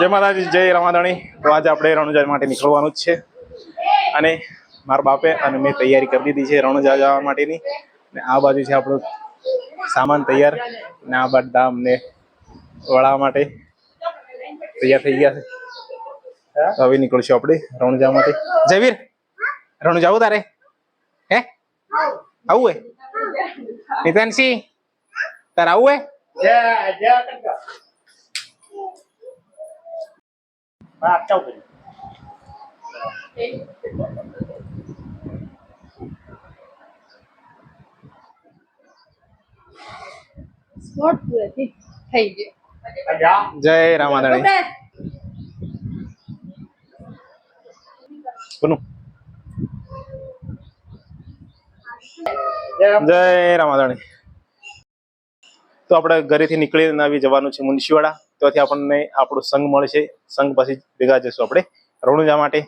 જય માતાજી, જય રમાદાણી. તો આજે આપણે રણુજા માટે નીકળવાનું જ છે. અને મારા બાપે અને મેં તૈયારી કરી દીધી છે રણુજા જવા માટેની. અને આ બાજુ છે આપણો સામાન તૈયાર. અને આ બધા અમને વળવા માટે તૈયાર થઈ ગયા છે. હવે નીકળશું આપણે રણુજા માટે. જયવીર, રણુજા આવું તારે? હે? આવું હે નિતાનસિંહ, તારે આવું હે પૂરેથી થઈ જય રામાદાણી જય રામાદાણી તો આપણે ઘરેથી નીકળીને આવી જવાનું છે મુનશીવાડા. ત્યાંથી આપણને આપણો સંઘ મળશે. સંઘ પછી ભેગા જશું આપણે. રણુજા માટે.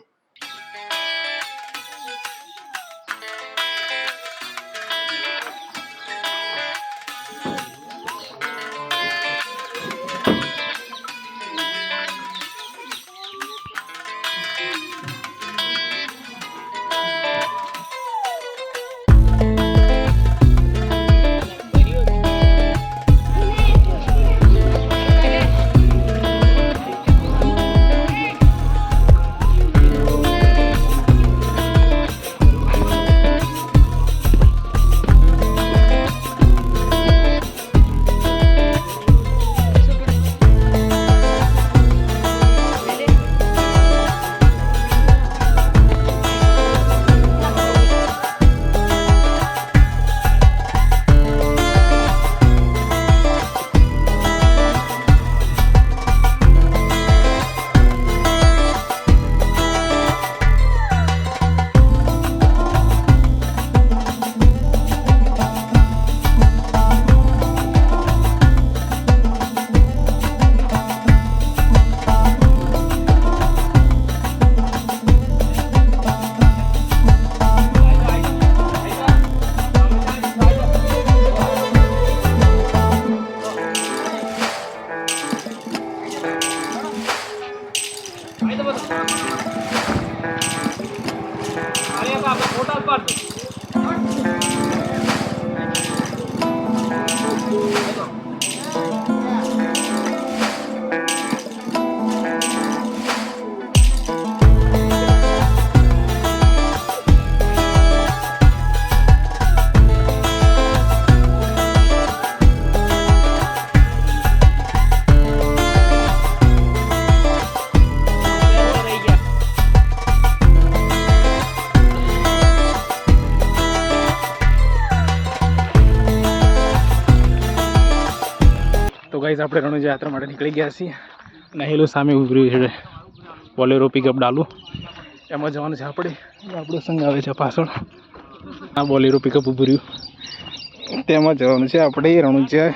આપણે રણુજા યાત્રા માટે નીકળી ગયા છીએ. અને હેલું સામે ઉભર્યું છે બોલેરો પિકઅપ ડાલું. એમાં જવાનું છે આપણે. આપણો સંઘ આવે છે પાછળ. આ બોલેરો પિકઅપ ઉભર્યું તેમાં જવાનું છે આપણે રણુજા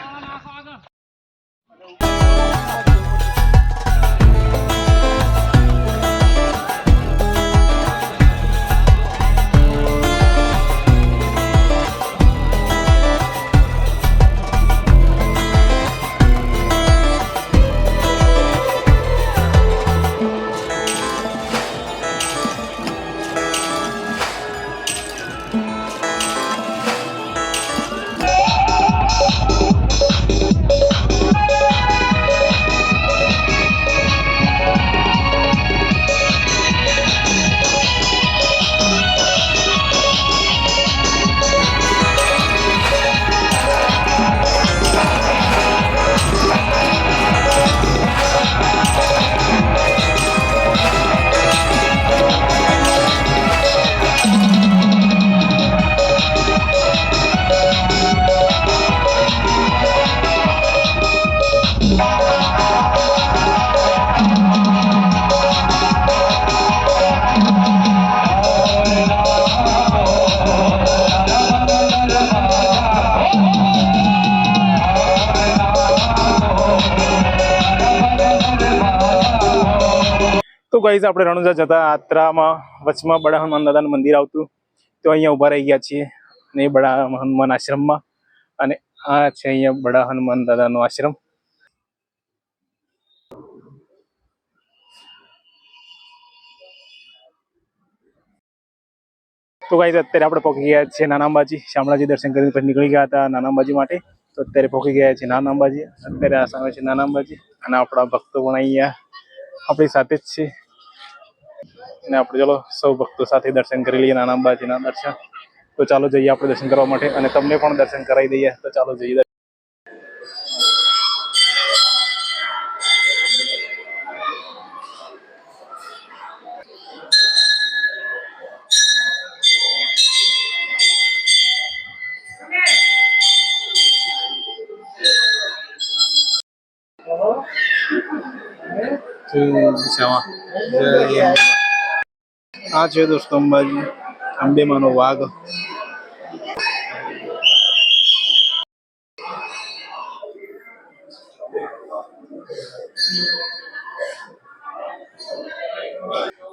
ગાઈઝ આપણે રણુજા જતા આત્રામાં વચમાં બડા હનુમાન દાદાનું મંદિર આવતું. તો અહીંયા ઊભા રહી ગયા છીએ અને બડા હનુમાન આશ્રમમાં. અને આ છે અહીંયા બડા હનુમાન દાદાનો આશ્રમ. તો ગાઈઝ અત્યારે આપણે પહોંચી ગયા છીએ નાના અંબાજી શામળાજી દર્શન કરીને પછી નીકળી ગયા હતા નાના અંબાજી માટે. તો અત્યારે પહોંચી ગયા છે નાના અંબાજી અત્યારે આ સામે છે નાના અંબાજી અને આપણા ભક્તો પણ અહીંયા આપણી સાથે જ છે. અને આપણે ચાલો સૌ ભક્તો સાથે દર્શન કરી લઈએ, નાના અંબાજીના દર્શન. તો ચાલો જઈએ આપણે દર્શન કરવા માટે અને તમને પણ દર્શન કરાવી દઈએ. તો ચાલો જઈએ દિશામાં જય અંબે. આ છે દોસ્તો અંબાજી, અંબેમાનો વાઘ.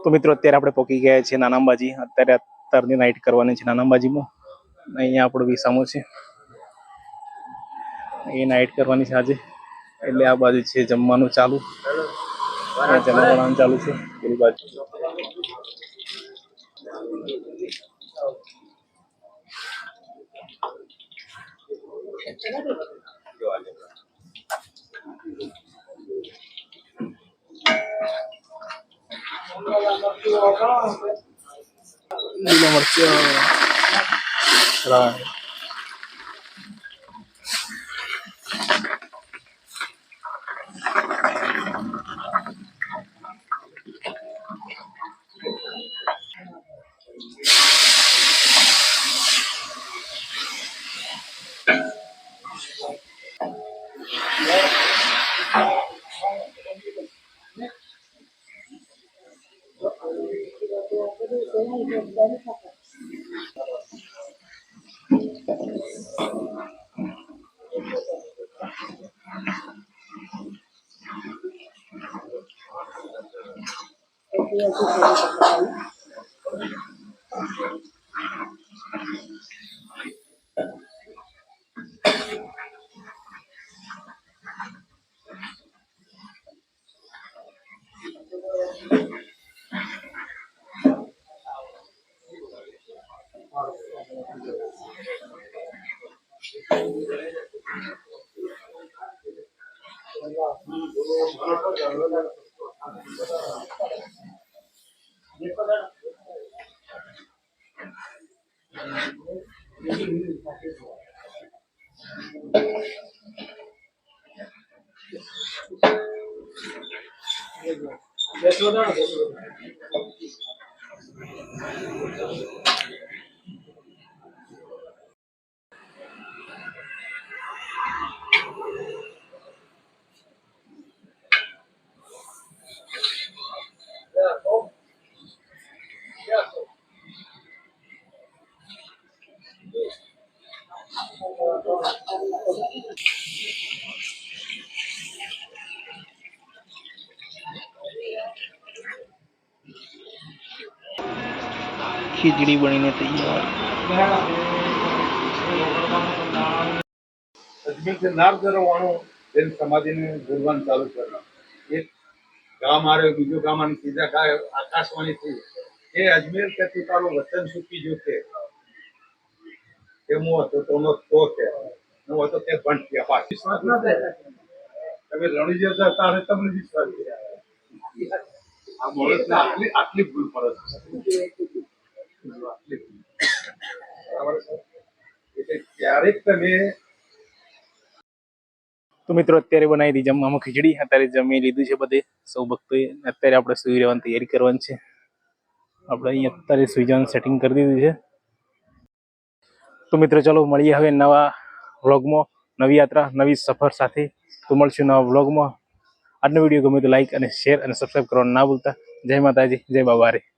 તો મિત્રો, અત્યારે આપણે પહોંચી ગયા છીએ નાના અંબાજી. અત્યારે અત્યારની નાઇટ કરવાની છે નાના અંબાજીમાં. અહીંયા આપણો વિસામો છે. એ નાઇટ કરવાની છે આજે. એટલે આ બાજુ છે જમવાનું ચાલુ. જમવાનું ચાલુ છે. પેલી બાજુ. Dilo, Marcio. Gracias. Very Gracias. ખીચડી બનીને તૈયાર અજમેર से નારદરો સમાધિને બોલવાનું ચાલુ કર્યું એક ગામ આવ્યો બીજો ગામ અને ત્રીજા ગાય આકાશવાણી થઈ એ અજમેર કે તારું વતન સુખી જોતે એ હું હતો તો તો કે. હું હતો તે બંધ થયા પાછ. વિશ્વાસ ના થાય. તમે રણજી હતા તારે તમને વિશ્વાસ આ માણસને આટલી આટલી ભૂલ પડે છે. તમે તો મિત્રો, અત્યારે બનાવી દીધી જમવામાં ખીચડી. અત્યારે જમી લીધું છે બધે. સૌ ભક્તોએ અત્યારે આપણે સુઈ રહેવાની તૈયારી કરવાની છે. આપણે અહીંયા અત્યારે સુઈ જવાનું સેટિંગ કરી દીધું છે. તો મિત્રો, ચલો મળીએ હવે નવા વ્લોગમાં. નવી યાત્રા, નવી સફર સાથે. તો મળશું નવા વ્લોગમાં. આજનો વીડિયો ગમે તો લાઈક અને શેર અને સબસ્ક્રાઈબ કરવાનું ના ભૂલતા. જય માતાજી, જય બાબારે.